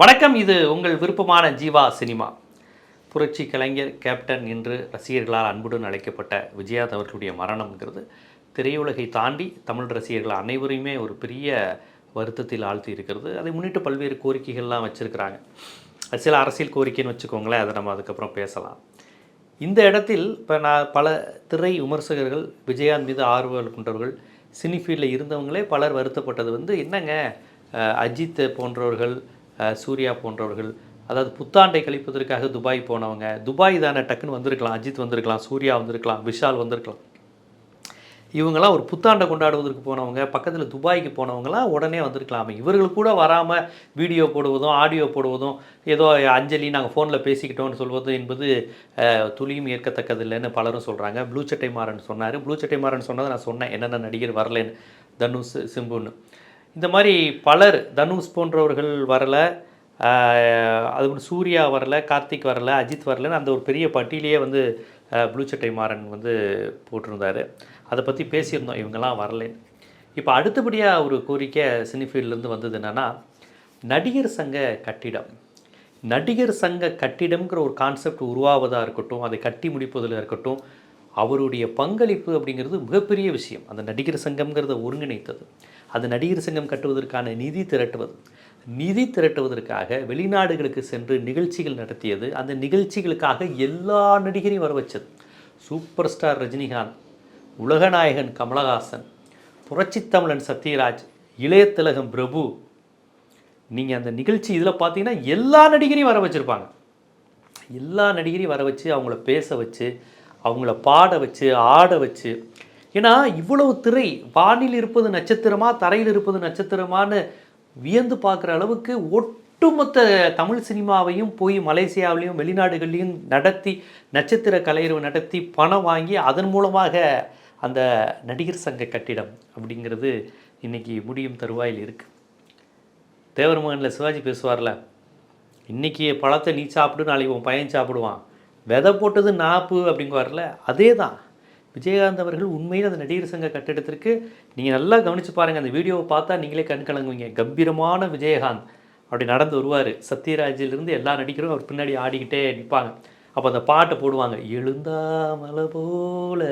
வணக்கம் இது உங்கள் விருப்பமான ஜீவா சினிமா. புரட்சி கலைஞர் கேப்டன் என்று ரசிகர்களால் அன்புடன் அழைக்கப்பட்ட விஜயாத் அவர்களுடைய மரணம்ங்கிறது திரையுலகை தாண்டி தமிழ் ரசிகர்கள் அனைவரையுமே ஒரு பெரிய வருத்தத்தில் ஆழ்த்தி இருக்கிறது. அதை முன்னிட்டு பல்வேறு கோரிக்கைகள்லாம் வச்சுருக்கிறாங்க. அது சில அரசியல் கோரிக்கைன்னு வச்சுக்கோங்களேன் அதை நம்ம அதுக்கப்புறம் பேசலாம். இந்த இடத்தில் இப்போ நான் பல திரை விமர்சகர்கள் விஜயகாந்த் மீது ஆர்வல் கொண்டவர்கள் சினி ஃபீல்டில் இருந்தவங்களே பலர் வருத்தப்பட்டது வந்து என்னங்க அஜித் போன்றவர்கள் சூர்யா போன்றவர்கள். அதாவது புத்தாண்டை கழிப்பதற்காக துபாய் போனவங்க. துபாய் தானே டக்குன்னு வந்திருக்கலாம். அஜித் வந்திருக்கலாம் சூர்யா வந்திருக்கலாம் விஷால் வந்திருக்கலாம். இவங்கெல்லாம் ஒரு புத்தாண்டை கொண்டாடுவதற்கு போனவங்க பக்கத்தில் துபாய்க்கு போனவங்கலாம் உடனே வந்திருக்கலாம். இவர்கள் கூட வராமல் வீடியோ போடுவதும் ஆடியோ போடுவதும் ஏதோ அஞ்சலி நாங்கள் ஃபோனில் பேசிக்கிட்டோம்னு சொல்வது என்பது துளியும் ஏற்கத்தக்கதில்லைன்னு பலரும் சொல்கிறாங்க ப்ளூ சட்டை மாறன் சொன்னார். ப்ளூ சட்டை மாறன் சொன்னதை நான் சொன்னேன். என்னென்ன நடிகர் வரலன்னு. தனுஷ் சிம்புன்னு. இந்த மாதிரி பலர் தனுஷ் போன்றவர்கள் வரல அது சூர்யா வரல கார்த்திக் வரல அஜித் வரலன்னு அந்த ஒரு பெரிய பட்டியலையே வந்து ஆஹ், ப்ளூ சட்டை மாறன் வந்து போட்டிருந்தாரு. அதை பற்றி பேசியிருந்தோம் இவங்கெல்லாம் வரலன்னு இப்போ அடுத்தபடியாக ஒரு கோரிக்கை சினிஃபீல்ட்லேருந்து வந்தது என்னென்னா நடிகர் சங்க கட்டிடம். நடிகர் சங்க கட்டிடம்ங்கிற ஒரு கான்செப்ட் உருவாவதாக இருக்கட்டும் அதை கட்டி முடிப்பதில் இருக்கட்டும் அவருடைய பங்களிப்பு அப்படிங்கிறது மிகப்பெரிய விஷயம். அந்த நடிகர் சங்கம்ங்கிறத ஒருங்கிணைத்தது. அது நடிகர் சங்கம் கட்டுவதற்கான நிதி திரட்டுவது. நிதி திரட்டுவதற்காக வெளிநாடுகளுக்கு சென்று நிகழ்ச்சிகள் நடத்தியது. அந்த நிகழ்ச்சிகளுக்காக எல்லா நடிகரையும் வர வச்சது சூப்பர் ஸ்டார் ரஜினிகாந்த் உலகநாயகன் கமலஹாசன் புரட்சித்தமிழன் சத்யராஜ் இளையதிலகம் பிரபு. நீங்கள் அந்த நிகழ்ச்சி இதில் பார்த்தீங்கன்னா எல்லா நடிகரையும் வர வச்சுருப்பாங்க எல்லா நடிகரையும் வர வச்சு அவங்கள பேச வச்சு அவங்கள பாட வச்சு ஆட வச்சு ஏன்னா இவ்வளவு திரை வானில் இருப்பது நட்சத்திரமா தரையில் இருப்பது நட்சத்திரமான்னு வியந்து பார்க்குற அளவுக்கு ஒட்டுமொத்த தமிழ் சினிமாவையும் போய் மலேசியாவிலையும் வெளிநாடுகள்லையும் நடத்தி நட்சத்திர கலையரவு நடத்தி பணம் வாங்கி அதன் மூலமாக அந்த நடிகர் சங்க கட்டிடம் அப்படிங்கிறது இன்றைக்கி முடியும் தருவாயில் இருக்குது தேவர் மகனில் சிவாஜி பேசுவார்ல இன்னைக்கு பழத்தை நீ சாப்பிடு நாளைக்கு உன் பையன் சாப்பிடுவான். விதை போட்டது நாப்பு அப்படிங்குவார்ல அதே தான் விஜயகாந்த் அவர்கள் உண்மையில் அந்த நடிகர் சங்க கட்டிடத்திற்கு நீங்கள் நல்லா கவனித்து பாருங்கள் அந்த வீடியோவை பார்த்தா நீங்களே கண் கலங்குவீங்க. கம்பீரமான விஜயகாந்த் அப்படி நடந்து வருவார். சத்யராஜிலிருந்து எல்லா நடிகரும் அவர் பின்னாடி ஆடிக்கிட்டே நிற்பாங்க அப்போ அந்த பாட்டை போடுவாங்க எழுந்தா மலை போல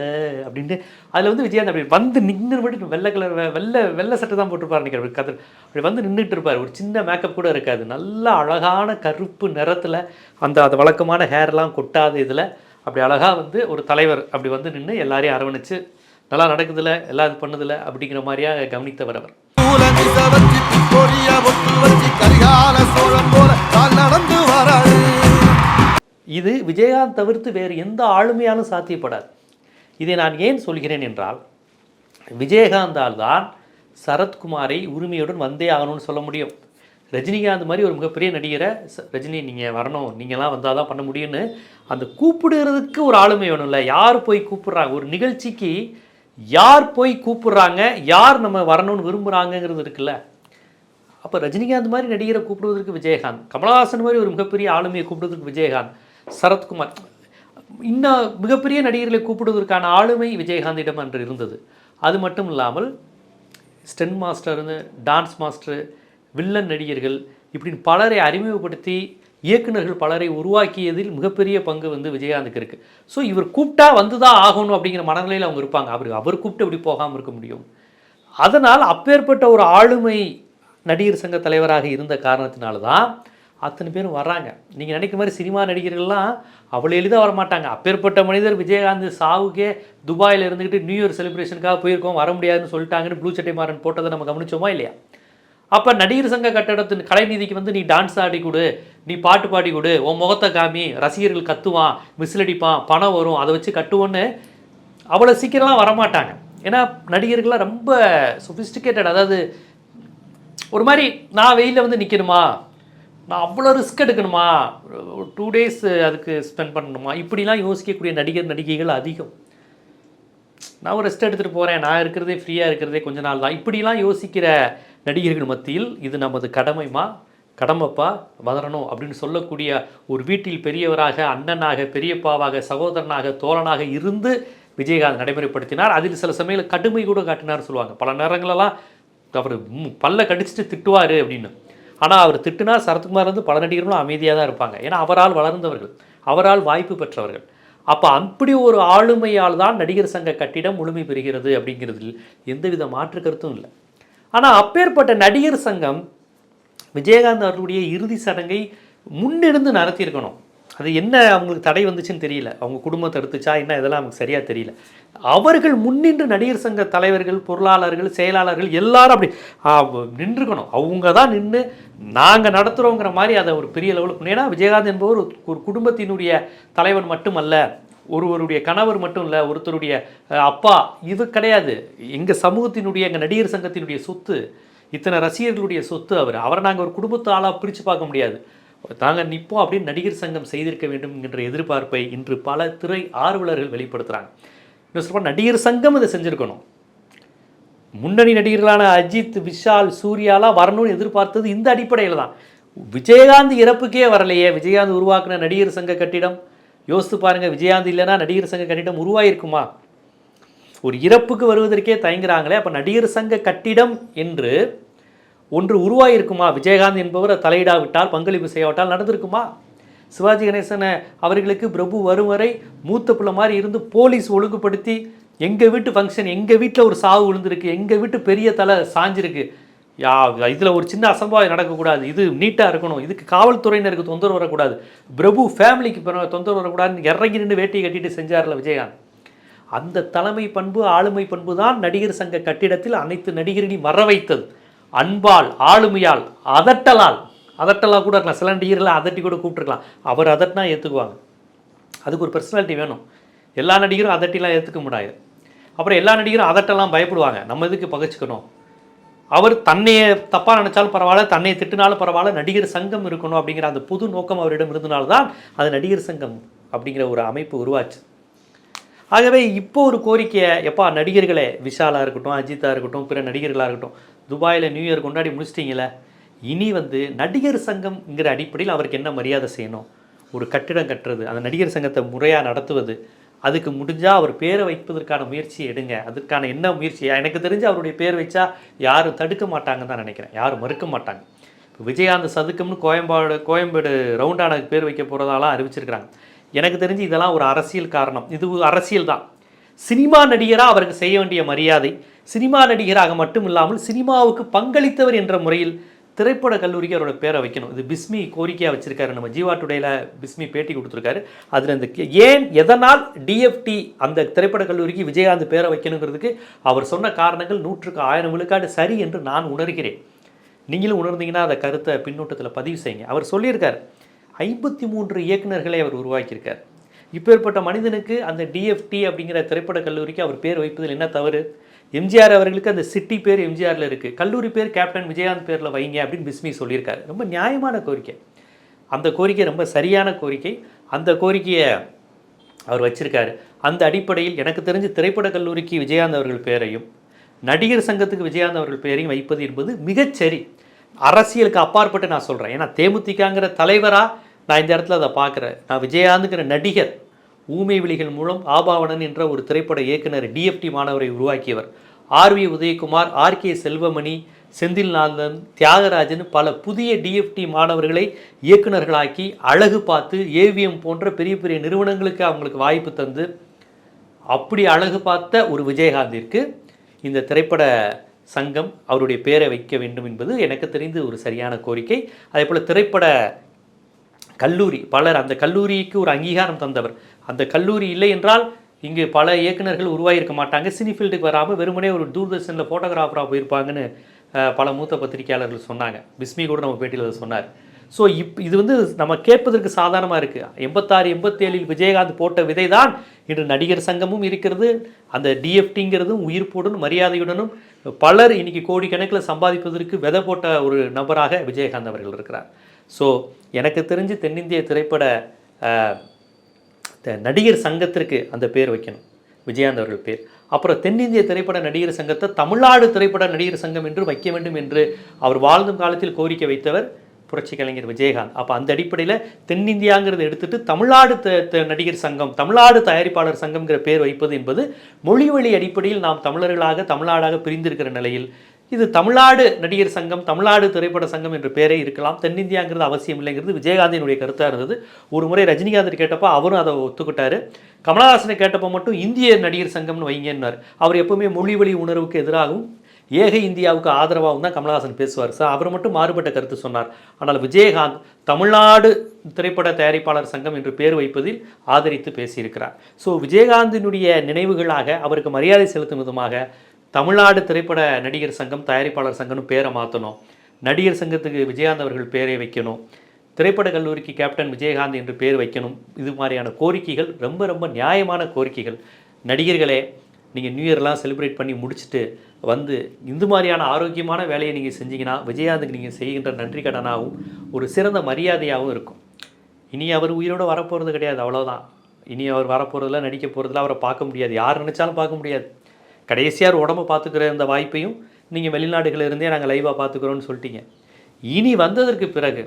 அப்படின்ட்டு. அதில் வந்து விஜயகாந்த் அப்படி வந்து நின்று மட்டும் வெள்ளை கலர் வெ- வெள்ளை வெள்ளை சட்டை தான் போட்டிருப்பார் நினைக்கிற கதிர். அப்படி வந்து நின்றுட்டு இருப்பார். ஒரு சின்ன மேக்கப் கூட இருக்காது. நல்ல அழகான கருப்பு நிறத்தில் அந்த அது வழக்கமான ஹேர்லாம் கொட்டாத இதில் அப்படி அழகாக வந்து ஒரு தலைவர் அப்படி வந்து நின்று எல்லாரையும் அரவணைச்சு நல்லா நடக்குதுல எல்லாம் இது பண்ணுதில்ல அப்படிங்கிற மாதிரியாக கவனித்தவர் அவர். போல இது விஜயகாந்த் தவிர்த்து வேறு எந்த ஆளுமையாலும் சாத்தியப்படாது. இதை நான் ஏன் சொல்கிறேன் என்றால் விஜயகாந்தால் தான் சரத்குமாரை உரிமையுடன் வந்தே ஆகணும்னு சொல்ல முடியும். ரஜினிகாந்த் மாதிரி ஒரு மிகப்பெரிய நடிகரை "ச- ரஜினி நீங்கள் வரணும். நீங்களாம் வந்தால் தான் பண்ண முடியும்னு அந்த கூப்பிடுறதுக்கு ஒரு ஆளுமை வேணும்ல. யார் போய் கூப்பிடுறாங்க ஒரு நிகழ்ச்சிக்கு யார் போய் கூப்பிடுறாங்க? யார் நம்ம வரணும்னு விரும்புகிறாங்கங்கிறது இருக்குல்ல. அப்போ ரஜினிகாந்த் மாதிரி நடிகரை கூப்பிடுவதற்கு விஜயகாந்த் கமலஹாசன் மாதிரி ஒரு மிகப்பெரிய ஆளுமையை கூப்பிடுவதற்கு விஜயகாந்த் சரத்குமார் இன்னும் மிகப்பெரிய நடிகர்களை கூப்பிடுவதற்கான ஆளுமை விஜயகாந்திடம் அன்று இருந்தது. அது மட்டும் இல்லாமல் ஸ்டென் மாஸ்டர்னு டான்ஸ் மாஸ்டர் வில்லன் நடிகர்கள் இப்படின்னு பலரை அறிமுகப்படுத்தி இயக்குநர்கள் பலரை உருவாக்கியதில் மிகப்பெரிய பங்கு வந்து விஜயகாந்துக்கு இருக்குது ஸோ இவர் கூப்பிட்டா வந்து தான் ஆகணும் அப்படிங்கிற மனநிலையில் அவங்க இருப்பாங்க. அவர் அவர் கூப்பிட்டு இப்படி போகாமல் இருக்க முடியும். அதனால் அப்பேற்பட்ட ஒரு ஆளுமை நடிகர் சங்க தலைவராக இருந்த காரணத்தினால தான் அத்தனை பேரும் வர்றாங்க. நீங்கள் நினைக்கிற மாதிரி சினிமா நடிகர்கள்லாம் அவ்வளோ எளிதாக வரமாட்டாங்க. அப்பேற்பட்ட மனிதர் விஜயகாந்த் சாவுக்கே துபாயில் இருந்துக்கிட்டு நியூ இயர் செலிப்ரேஷனுக்காக போயிருக்கோம் வர முடியாதுன்னு சொல்லிட்டாங்கன்னு ப்ளூ சட்டை மாறன் போட்டதை நம்ம கவனிச்சோமா இல்லையா? அப்போ நடிகர் சங்க கட்டடத்தின் கலைநீதிக்கு வந்து நீ டான்ஸ் ஆடி கொடு நீ பாட்டு பாடி கொடு உன் முகத்தை காமி ரசிகர்கள் கத்துவான் மிஸ்லடிப்பான் அடிப்பான் பணம் வரும் அதை வச்சு கட்டுவோன்னு அவ்வளோ சீக்கிரம்லாம் வரமாட்டாங்க. ஏன்னா நடிகர்கள்லாம் ரொம்ப சொஃபிஸ்டிகேட்டட் அதாவது ஒரு மாதிரி நான் வெயிலில் வந்து நிற்கணுமா நான் அவ்வளோ ரிஸ்க் எடுக்கணுமா? ஒரு டூ டேஸ் அதுக்கு ஸ்பெண்ட் பண்ணணுமா? இப்படிலாம் யோசிக்கக்கூடிய நடிகர் நடிகைகள் அதிகம். நான் ஒரு ரெஸ்ட் எடுத்துகிட்டு போகிறேன் நான் இருக்கிறதே ஃப்ரீயாக இருக்கிறதே கொஞ்ச நாள் தான் இப்படிலாம் யோசிக்கிற நடிகர்கள் மத்தியில் இது நமது கடமைமா கடமைப்பா வளரணும் அப்படின்னு சொல்லக்கூடிய ஒரு வீட்டில் பெரியவராக அண்ணனாக பெரியப்பாவாக சகோதரனாக தோழனாக இருந்து விஜயகாந்த் நடைமுறைப்படுத்தினார். அதில் சில சமயங்களில் கடுமை கூட காட்டினார் சொல்லுவாங்க. பல நேரங்களெல்லாம் அவர் பல்ல கடிச்சிட்டு திட்டுவார் அப்படின்னு. ஆனால் அவர் திட்டுனா சரத்குமார் வந்து பல நடிகர்களும் அமைதியாக தான் இருப்பாங்க. ஏன்னா அவரால் வளர்ந்தவர்கள் அவரால் வாய்ப்பு பெற்றவர்கள். அப்போ அப்படி ஒரு ஆளுமையால் தான் நடிகர் சங்க கட்டிடம் முழுமை பெறுகிறது அப்படிங்கிறதில் எந்தவித மாற்று கருத்தும் இல்லை. ஆனால் அப்பேற்பட்ட நடிகர் சங்கம் விஜயகாந்த் அவர்களுடைய இறுதி சடங்கை முன்னிருந்து நடத்தியிருக்கணும். அது என்ன அவங்களுக்கு தடை வந்துச்சுன்னு தெரியல. அவங்க குடும்பம் தடுத்துச்சா என்ன இதெல்லாம் நமக்கு சரியாக தெரியல. அவர்கள் முன்னின்று நடிகர் சங்க தலைவர்கள் பொருளாளர்கள் செயலாளர்கள் எல்லாரும் அப்படி நின்றுக்கணும். அவங்க தான் நின்று நாங்கள் நடத்துகிறோங்கிற மாதிரி அதை ஒரு பெரிய லெவலுக்கு ஏன்னா விஜயகாந்த் என்பவர் ஒரு- ஒரு குடும்பத்தினுடைய தலைவன் மட்டுமல்ல. ஒருவருடைய கணவர் மட்டும் இல்லை ஒருத்தருடைய அப்பா இது கிடையாது. எங்கள் சமூகத்தினுடைய எங்கள் நடிகர் சங்கத்தினுடைய சொத்து இத்தனை ரசிகர்களுடைய சொத்து அவர். அவரை நாங்கள் ஒரு குடும்பத்து ஆளாக பிரித்து பார்க்க முடியாது. நாங்கள் நிற்போம் அப்படின்னு நடிகர் சங்கம் செய்திருக்க வேண்டும் என்கின்ற எதிர்பார்ப்பை இன்று பல திரை ஆர்வலர்கள் வெளிப்படுத்துகிறாங்க இன்னும் சொல்ல நடிகர் சங்கம் இதை செஞ்சுருக்கணும். முன்னணி நடிகர்களான அஜித் விஷால் சூர்யாலாம் வரணும்னு எதிர்பார்த்தது இந்த அடிப்படையில் தான். விஜயகாந்த் இறப்புக்கே வரலையே. விஜயகாந்த் உருவாக்குன நடிகர் சங்க கட்டிடம் யோசித்து பாருங்கள் விஜயாந்த் இல்லைன்னா நடிகர் சங்க கட்டிடம் உருவாயிருக்குமா? ஒரு இறப்புக்கு வருவதற்கே தயங்குறாங்களே அப்போ நடிகர் சங்க கட்டிடம் என்று ஒன்று உருவாயிருக்குமா? விஜயகாந்த் என்பவர் தலையிடாவிட்டால் பங்களிப்பு செய்யாவிட்டால் நடந்திருக்குமா? சிவாஜி கணேசனை அவர்களுக்கு பிரபு வரும் வரை மூத்த பிள்ளை மாதிரி இருந்து போலீஸ் ஒழுங்குபடுத்தி எங்கள் வீட்டு ஃபங்க்ஷன் எங்கள் வீட்டில் ஒரு சாவு விழுந்திருக்கு எங்கள் வீட்டு பெரிய தலை சாஞ்சிருக்கு யா இதில் ஒரு சின்ன அசம்பாவிதம் நடக்கக்கூடாது. இது நீட்டாக இருக்கணும். இதுக்கு காவல்துறையினருக்கு தொந்தரவு வரக்கூடாது. பிரபு ஃபேமிலிக்கு பிற- தொந்தரவு வரக்கூடாதுன்னு இறங்கி நின்று வேட்டியை கட்டிட்டு செஞ்சார்ல விஜயகாந்த். அந்த தலைமை பண்பு ஆளுமை பண்பு தான் நடிகர் சங்க கட்டிடத்தில் அனைத்து நடிகர்களையும் வர வைத்தது. அன்பால் ஆளுமையால் அதட்டலால். அதட்டலாக கூட இருக்கலாம். சில நடிகர்களை அதட்டி கூட கூப்பிட்டுருக்கலாம். அவர் அதட்டினா ஏற்றுக்குவாங்க அதுக்கு ஒரு பர்சனாலிட்டி வேணும். எல்லா நடிகரும் அதட்டிலாம் ஏற்றுக்க முடியாது. அப்புறம் எல்லா நடிகரும் அதட்டெல்லாம் பயப்படுவாங்க. நம்ம இதுக்கு பகைச்சிக்கணும்? அவர் தன்னையே தப்பாக நினச்சாலும் பரவாயில்ல தன்னை திட்டினாலும் பரவாயில்ல நடிகர் சங்கம் இருக்கணும் அப்படிங்கிற அந்த புது நோக்கம் அவரிடம் இருந்தனால்தான் அது நடிகர் சங்கம் அப்படிங்கிற ஒரு அமைப்பு உருவாச்சு. ஆகவே இப்போ ஒரு கோரிக்கையை எப்பா நடிகர்களே விஷாலாக இருக்கட்டும் அஜித்தாக இருக்கட்டும் பிற நடிகர்களாக இருக்கட்டும் துபாயில் நியூ இயர் கொண்டாடி முடிச்சிட்டிங்களே இனி வந்து நடிகர் சங்கம்ங்கிற அடிப்படையில் அவருக்கு என்ன மரியாதை செய்யணும்? ஒரு கட்டிடம் கட்டுறது அந்த நடிகர் சங்கத்தை முறையாக நடத்துவது அதுக்கு முடிஞ்சால் அவர் பேரை வைப்பதற்கான முயற்சி எடுங்க. அதுக்கான என்ன முயற்சி? எனக்கு தெரிஞ்சு அவருடைய பேர் வச்சா யாரும் தடுக்க மாட்டாங்கன்னு தான் நினைக்கிறேன். யாரும் மறுக்க மாட்டாங்க. இப்போ விஜயகாந்த் சதுக்கம்னு கோயம்பாடு கோயம்பேடு ரவுண்டானக்கு பேர் வைக்க போகிறதாலாம் அறிவிச்சிருக்கிறாங்க. எனக்கு தெரிஞ்சு இதெல்லாம் ஒரு அரசியல் காரணம். இது அரசியல் தான். சினிமா நடிகராக அவருக்கு செய்ய வேண்டிய மரியாதை சினிமா நடிகராக மட்டும் இல்லாமல் சினிமாவுக்கு பங்களித்தவர் என்ற முறையில் திரைப்பட கல்லூரிக்கு அவரோட பேரை வைக்கணும். இது பிஸ்மி கோரிக்கையாக வச்சிருக்காரு. நம்ம ஜீவா டுடேல பிஸ்மி பேட்டி கொடுத்துருக்காரு. அதில் இந்த ஏன் எதனால் டிஎஃப்டி அந்த திரைப்பட கல்லூரிக்கு விஜயகாந்த் பேரை வைக்கணுங்கிறதுக்கு அவர் சொன்ன காரணங்கள் நூற்றுக்கு ஆயிரம் விழுக்காடு சரி என்று நான் உணர்கிறேன். நீங்களும் உணர்ந்தீங்கன்னா அந்த கருத்தை பின்னூட்டத்தில் பதிவு செய்யுங்க. அவர் சொல்லியிருக்கார் ஐம்பத்தி மூன்று இயக்குநர்களை அவர் உருவாக்கியிருக்கார். இப்பேற்பட்ட மனிதனுக்கு அந்த டிஎஃப்டி அப்படிங்கிற திரைப்பட கல்லூரிக்கு அவர் பேர் வைப்பதில் என்ன தவறு? எம்ஜிஆர் அவர்களுக்கு அந்த சிட்டி பேர் எம்ஜிஆரில் இருக்குது கல்லூரி பேர் கேப்டன் விஜயகாந்த் பேரில் வைங்க அப்படின்னு பிஸ்மி சொல்லியிருக்காரு. ரொம்ப நியாயமான கோரிக்கை. அந்த கோரிக்கை ரொம்ப சரியான கோரிக்கை. அந்த கோரிக்கையை அவர் வச்சிருக்காரு. அந்த அடிப்படையில் எனக்கு தெரிஞ்சு திரைப்பட கல்லூரிக்கு விஜயகாந்த் அவர்கள் பேரையும் நடிகர் சங்கத்துக்கு விஜயகாந்த் அவர்கள் பேரையும் வைப்பது என்பது மிகச்சரி அரசியலுக்கு அப்பாற்பட்டு நான் சொல்கிறேன் ஏன்னா தேமுதிகங்கிற தலைவராக நான் இந்த இடத்துல அதை பார்க்குறேன். நான் விஜயகாந்துங்கிற நடிகர் ஊமை விழிகள் மூலம் ஆபாவணன் என்ற ஒரு திரைப்பட இயக்குனர் டிஎஃப்டி மாணவரை உருவாக்கியவர். R V Udhayakumar R K Selvamani Senthilnathan Thiyagarajan பல புதிய டிஎஃப்டி மாணவர்களை இயக்குனர்களாக்கி அழகு பார்த்து ஏவிஎம் போன்ற பெரிய பெரிய நிறுவனங்களுக்கு அவங்களுக்கு வாய்ப்பு தந்து அப்படி அழகு பார்த்த ஒரு விஜயகாந்திற்கு இந்த திரைப்பட சங்கம் அவருடைய பேரை வைக்க வேண்டும் என்பது எனக்கு தெரிந்து ஒரு சரியான கோரிக்கை. அதே போல் திரைப்பட கல்லூரி பலர் அந்த கல்லூரிக்கு ஒரு அங்கீகாரம் தந்தவர். அந்த கல்லூரி இல்லை என்றால் இங்கு பல இயக்குனர்கள் உருவாகியிருக்க மாட்டாங்க. சினிஃபீல்டுக்கு வராமல் வெறுமனே ஒரு தூர்தர்ஷனில் ஃபோட்டோகிராஃபராக போயிருப்பாங்கன்னு பல மூத்த பத்திரிகையாளர்கள் சொன்னாங்க. பிஸ்மி கூட நம்ம பேட்டியில் சொன்னார். ஸோ இப் இது வந்து நம்ம கேட்பதற்கு சாதாரணமாக இருக்குது எண்பத்தாறு எண்பத்தேழில் விஜயகாந்த் போட்ட விதை தான் இன்று நடிகர் சங்கமும் இருக்கிறது. அந்த டிஎஃப்டிங்கிறதும் உயிர்ப்புடன் மரியாதையுடனும் பலர் இன்னைக்கு கோடிக்கணக்கில் சம்பாதிப்பதற்கு விதை போட்ட ஒரு நபராக விஜயகாந்த் அவர்கள் இருக்கிறார். ஸோ எனக்கு தெரிஞ்சு தென்னிந்திய திரைப்பட நடிகர் சங்கத்திற்கு அந்த பேர் வைக்கணும். விஜயாந்த் அவர்கள் பேர். அப்புறம் தென்னிந்திய திரைப்பட நடிகர் சங்கத்தை தமிழ்நாடு திரைப்பட நடிகர் சங்கம் என்று வைக்க வேண்டும் என்று அவர் வாழ்ந்தும் காலத்தில் கோரிக்கை வைத்தவர் புரட்சி கலைஞர் விஜயகாந்த். அப்போ அந்த அடிப்படையில் தென்னிந்தியாங்கிறத எடுத்துட்டு தமிழ்நாடு த- த- நடிகர் சங்கம் தமிழ்நாடு தயாரிப்பாளர் சங்கம்ங்கிற பேர் வைப்பது என்பது மொழி வழி அடிப்படையில் நாம் தமிழர்களாக தமிழ்நாடாக பிரிந்திருக்கிற நிலையில் இது தமிழ்நாடு நடிகர் சங்கம் தமிழ்நாடு திரைப்பட சங்கம் என்ற பேரே இருக்கலாம். தென்னிந்தியாங்கிறது அவசியம் இல்லைங்கிறது விஜயகாந்தினுடைய கருத்தாக இருந்தது. ஒரு முறை ரஜினிகாந்த் கேட்டப்போ அவரும் அதை ஒத்துக்கிட்டாரு. கமலஹாசனை கேட்டப்போ மட்டும் இந்திய நடிகர் சங்கம்னு வைங்கன்னார். அவர் எப்பவுமே மொழி வழி உணர்வுக்கு எதிராகவும் ஏக இந்தியாவுக்கு ஆதரவாகவும் தான் கமலஹாசன் பேசுவார். சார் அவர் மட்டும் மாறுபட்ட கருத்து சொன்னார். ஆனால் விஜயகாந்த் தமிழ்நாடு திரைப்பட தயாரிப்பாளர் சங்கம் என்று பேர் வைப்பதில் ஆதரித்து பேசியிருக்கிறார். ஸோ விஜயகாந்தினுடைய நினைவுகளாக அவருக்கு மரியாதை செலுத்தும் விதமாக தமிழ்நாடு திரைப்பட நடிகர் சங்கம் தயாரிப்பாளர் சங்கம்னு பேரை மாற்றணும் நடிகர் சங்கத்துக்கு விஜயகாந்த் அவர்கள் பேரை வைக்கணும். திரைப்பட கல்லூரிக்கு கேப்டன் விஜயகாந்த் என்று பேர் வைக்கணும். இது மாதிரியான கோரிக்கைகள் ரொம்ப ரொம்ப நியாயமான கோரிக்கைகள். நடிகர்களே நீங்கள் நியூ இயர்லாம் செலிப்ரேட் பண்ணி முடிச்சுட்டு வந்து இந்த மாதிரியான ஆரோக்கியமான வேலையை நீங்கள் செஞ்சீங்கன்னா விஜயகாந்துக்கு நீங்கள் செய்கின்ற நன்றி கடனாகவும் ஒரு சிறந்த மரியாதையாகவும் இருக்கும். இனி அவர் உயிரோடு வரப்போகிறது கிடையாது அவ்வளோதான் இனி அவர் வரப்போகிறதுல நடிக்க போகிறதுல அவரை பார்க்க முடியாது. யார் நினச்சாலும் பார்க்க முடியாது. கடைசியார் உடம்பு பார்த்துக்கிற இந்த வாய்ப்பையும் நீங்கள் வெளிநாடுகளில் இருந்தே நாங்கள் லைவாக பார்த்துக்கிறோன்னு சொல்லிட்டீங்க. இனி வந்ததற்கு பிறகு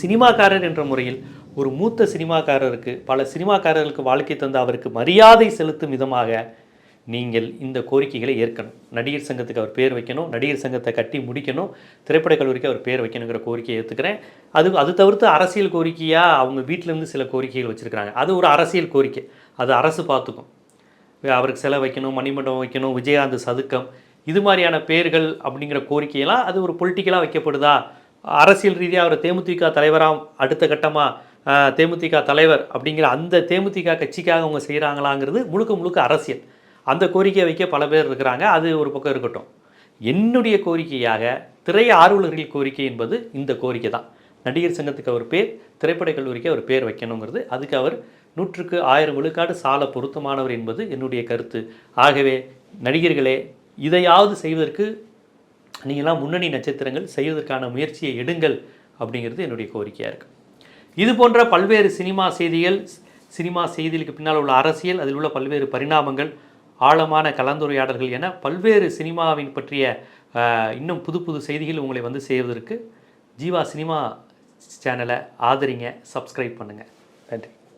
சினிமாக்காரர் என்ற முறையில் ஒரு மூத்த சினிமாக்காரருக்கு பல சினிமாக்காரர்களுக்கு வாழ்க்கை தந்த அவருக்கு மரியாதை செலுத்தும் விதமாக நீங்கள் இந்த கோரிக்கைகளை ஏற்கணும். நடிகர் சங்கத்துக்கு அவர் பேர் வைக்கணும் நடிகர் சங்கத்தை கட்டி முடிக்கணும் திரைப்படக் கல்லூரிக்கு அவர் பேர் வைக்கணுங்கிற கோரிக்கையை ஏற்றுக்கிறேன் அது அது தவிர்த்து அரசியல் கோரிக்கையாக அவங்க வீட்டிலேருந்து சில கோரிக்கைகள் வச்சுருக்கிறாங்க. அது ஒரு அரசியல் கோரிக்கை. அது அரசு பார்த்துக்கும். அவருக்கு செலை வைக்கணும் மணிமண்டபம் வைக்கணும் விஜயகாந்த் சதுக்கம் இது மாதிரியான பேர்கள் அப்படிங்கிற கோரிக்கையெல்லாம் அது ஒரு பொலிட்டிக்கலாக வைக்கப்படுதா? அரசியல் ரீதியாக அவர் தேமுதிக தலைவராக அடுத்த கட்டமாக தேமுதிக தலைவர் அப்படிங்கிற அந்த தேமுதிக கட்சிக்காக அவங்க செய்கிறாங்களாங்கிறது முழுக்க முழுக்க அரசியல். அந்த கோரிக்கையை வைக்க பல பேர் இருக்கிறாங்க. அது ஒரு பக்கம் இருக்கட்டும். என்னுடைய கோரிக்கையாக திரை ஆர்வலர்கள் கோரிக்கை என்பது இந்த கோரிக்கை தான் நடிகர் சங்கத்துக்கு அவர் பேர் திரைப்படக் கல்லூரிக்கு அவர் பேர் வைக்கணுங்கிறது. அதுக்கு அவர் நூற்றுக்கு ஆயிரம் விழுக்காடு சால பொருத்தமானவர் என்பது என்னுடைய கருத்து. ஆகவே நடிகர்களே இதையாவது செய்வதற்கு நீங்களாம் முன்னணி நட்சத்திரங்கள் செய்வதற்கான முயற்சியை எடுங்கள் அப்படிங்கிறது என்னுடைய கோரிக்கையாக இருக்குது இது போன்ற பல்வேறு சினிமா செய்திகள் சினிமா செய்திகளுக்கு பின்னால் உள்ள அரசியல் அதில் உள்ள பல்வேறு பரிணாமங்கள் ஆழமான கலந்துரையாடல்கள் என பல்வேறு சினிமாவின் பற்றிய இன்னும் புது புது செய்திகள் உங்களை வந்து செய்வதற்கு ஜீவா சினிமா சேனலை ஆதரிங்க சப்ஸ்கிரைப் பண்ணுங்கள் நன்றி.